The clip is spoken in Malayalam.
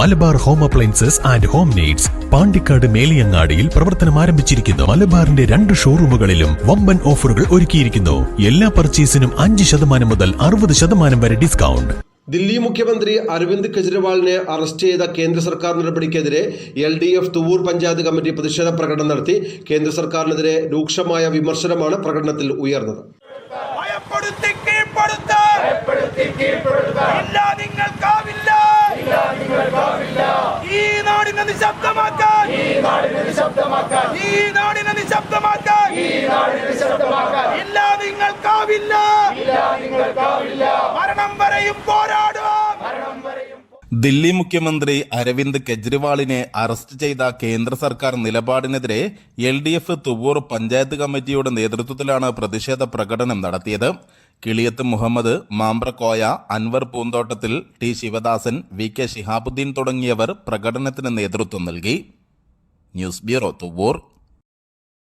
Malabar home appliances and home needs Pandikkad മേലിയങ്ങാടിയിൽ പ്രവർത്തനം ആരംഭിച്ചിരിക്കുന്നു. മലബാറിന്റെ രണ്ട് ഷോറൂമുകളിലും വമ്പൻ ഓഫറുകൾ ഒരുക്കിയിരിക്കുന്നു. എല്ലാ പർച്ചേസിനും അഞ്ച് ശതമാനം മുതൽ അറുപത് ശതമാനം വരെ ഡിസ്കൗണ്ട്. ദില്ലി മുഖ്യമന്ത്രി അരവിന്ദ് കെജ്രിവാളിനെ അറസ്റ്റ് ചെയ്ത കേന്ദ്ര സർക്കാർ നടപടിക്കെതിരെ L D F Thuvvur panchayat committee പ്രതിഷേധ പ്രകടനം നടത്തി കേന്ദ്ര സർക്കാരിനെതിരെ രൂക്ഷമായ വിമർശനമാണ് പ്രകടനത്തിൽ ഉയർന്നത്. ഇല്ല നിങ്ങൾക്കാവില്ല. നാടിനെ നിശബ്ദമാക്കാൻ. ഈ നാടിനെ നിശബ്ദമാക്കാൻ. ഇല്ല നിങ്ങൾക്കാവില്ല. മരണം വരെയും പോരാടും ദില്ലി മുഖ്യമന്ത്രി അരവിന്ദ് കെജ്രിവാളിനെ അറസ്റ്റ് ചെയ്ത കേന്ദ്ര സർക്കാർ നിലപാടിനെതിരെ L D F Thuvvur panchayat കമ്മിറ്റിയുടെ നേതൃത്വത്തിലാണ് പ്രതിഷേധ പ്രകടനം നടത്തിയത്. കിളിയത്ത് മുഹമ്മദ് മാമ്പ്രക്കോയ അൻവർ പൂന്തോട്ടത്തിൽ T Sivadasan V K Shihabuddin തുടങ്ങിയവർ പ്രകടനത്തിന് നേതൃത്വം നൽകി. News bureau Thuvvur.